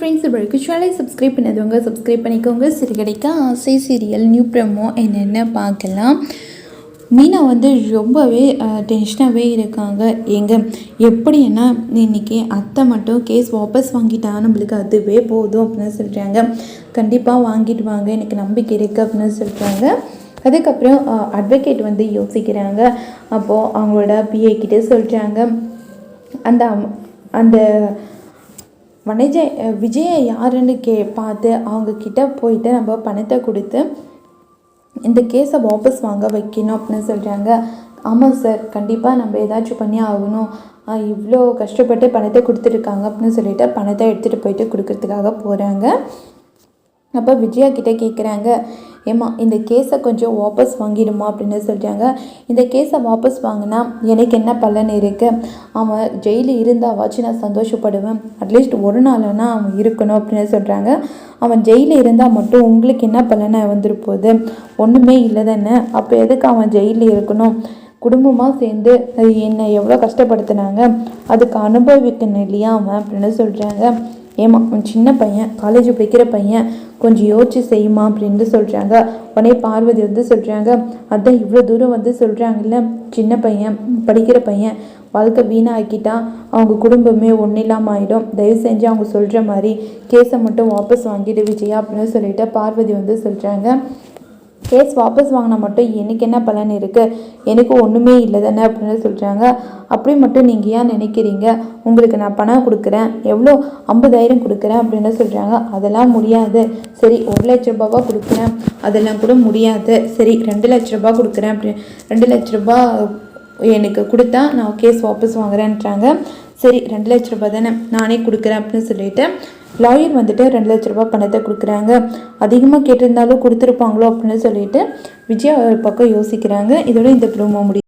Friends வரைக்கும் சேனலை subscribe பண்ணாதவங்க சப்ஸ்கிரைப் பண்ணிக்கோங்க. சிறுகடைக்க ஆசை சீரியல் நியூ ப்ரமோ என்னென்ன பார்க்கலாம். மீனா வந்து ரொம்பவே டென்ஷனாகவே இருக்காங்க. எங்க எப்படின்னா இன்றைக்கி அத்தை மட்டும் கேஸ் வாபஸ் வாங்கிட்டா நம்மளுக்கு அதுவே போதும் அப்படின்னு சொல்கிறாங்க கண்டிப்பாக வாங்கிட்டு வாங்க. எனக்கு நம்பிக்கை இருக்குது அப்படின்னு சொல்கிறாங்க அதுக்கப்புறம் அட்வொகேட் வந்து யோசிக்கிறாங்க. அப்போது அவங்களோட பிஏ கிட்டே சொல்கிறாங்க அந்த அந்த வனஜை விஜயை யாருன்னு கே பார்த்து அவங்க கிட்ட போயிட்டு நம்ம பணத்தை கொடுத்து இந்த கேஸை வாபஸ் வாங்க வைக்கணும் அப்படின்னு சொல்கிறாங்க ஆமாம் சார் கண்டிப்பாக நம்ம ஏதாச்சும் பண்ணி ஆகணும். இவ்வளோ கஷ்டப்பட்டு பணத்தை கொடுத்துருக்காங்க அப்படின்னு சொல்லிட்டு பணத்தை எடுத்துகிட்டு போயிட்டு கொடுக்கறதுக்காக போகிறாங்க அப்போ விஜயா கிட்ட கேட்குறாங்க ஏம்மா இந்த கேஸை கொஞ்சம் வாபஸ் வாங்கிடுமா அப்படின்னு சொல்லிட்டாங்க. இந்த கேஸை வாபஸ் வாங்கினா எனக்கு என்ன பலன் இருக்குது அவன் ஜெயிலில் இருந்தாவாச்சும் நான் சந்தோஷப்படுவேன். அட்லீஸ்ட் ஒரு நாள்னா அவன் இருக்கணும் அப்படின்னு சொல்கிறாங்க அவன் ஜெயிலில் இருந்தால் மட்டும் உங்களுக்கு என்ன பலனை வந்துரு போகுது? ஒன்றுமே இல்லை தானே? அப்போ எதுக்கு அவன் ஜெயிலில் இருக்கணும்? குடும்பமாக சேர்ந்து அது என்னை எவ்வளோ கஷ்டப்படுத்தினாங்க? அதுக்கு அனுபவிக்கணும் இல்லையா அவன் அப்படின்னு சொல்கிறாங்க ஏமா உன் சின்ன பையன் காலேஜ் படிக்கிற பையன் கொஞ்சம் யோசிச்சு செய்யுமா அப்படின்னு சொல்கிறாங்க உடனே பார்வதி வந்து சொல்கிறாங்க அதான் இவ்வளோ தூரம் வந்து சொல்கிறாங்கல்ல சின்ன பையன் படிக்கிற பையன் வாழ்க்கை வீணாக்கிட்டா அவங்க குடும்பமே ஒன்றும் இல்லாமல் ஆகிடும் தயவு செஞ்சு அவங்க சொல்கிற மாதிரி கேஸை மட்டும் வாபஸ் வாங்கிட்டு விஜயா அப்படின்னு சொல்லிட்டு பார்வதி வந்து சொல்கிறாங்க கேஸ் வாபஸ் வாங்கினா மட்டும் எனக்கு என்ன பலன் இருக்குது எனக்கு ஒன்றுமே இல்லை தானே அப்படின்னு சொல்கிறாங்க அப்படி மட்டும் நீங்கள் ஏன் நினைக்கிறீங்க? உங்களுக்கு நான் பணம் கொடுக்குறேன். எவ்வளோ? ஐம்பதாயிரம் கொடுக்குறேன் அப்படின்னு சொல்கிறாங்க அதெல்லாம் முடியாது. சரி ஒரு லட்ச ரூபாவாக கொடுக்குறேன். அதெல்லாம் கூட முடியாது. சரி ரெண்டு லட்ச ரூபா கொடுக்குறேன் அப்படி. ரெண்டு லட்ச ரூபா எனக்கு கொடுத்தா நான் கேஸ் வாபஸ் வாங்குறேன்றாங்க. சரி ரெண்டு லட்ச ரூபா தானே. நானே கொடுக்குறேன் அப்படின்னு சொல்லிட்டு லாயர் வந்துட்டு ரெண்டு லட்ச ரூபாய் பணத்தை கொடுக்குறாங்க. அதிகமாக கேட்டிருந்தாலும் கொடுத்துருப்பாங்களோ அப்படின்னு சொல்லிட்டு விஜயா ஒரு பக்கம் யோசிக்கிறாங்க. இதோட இந்த ப்ரோமோ முடியும்.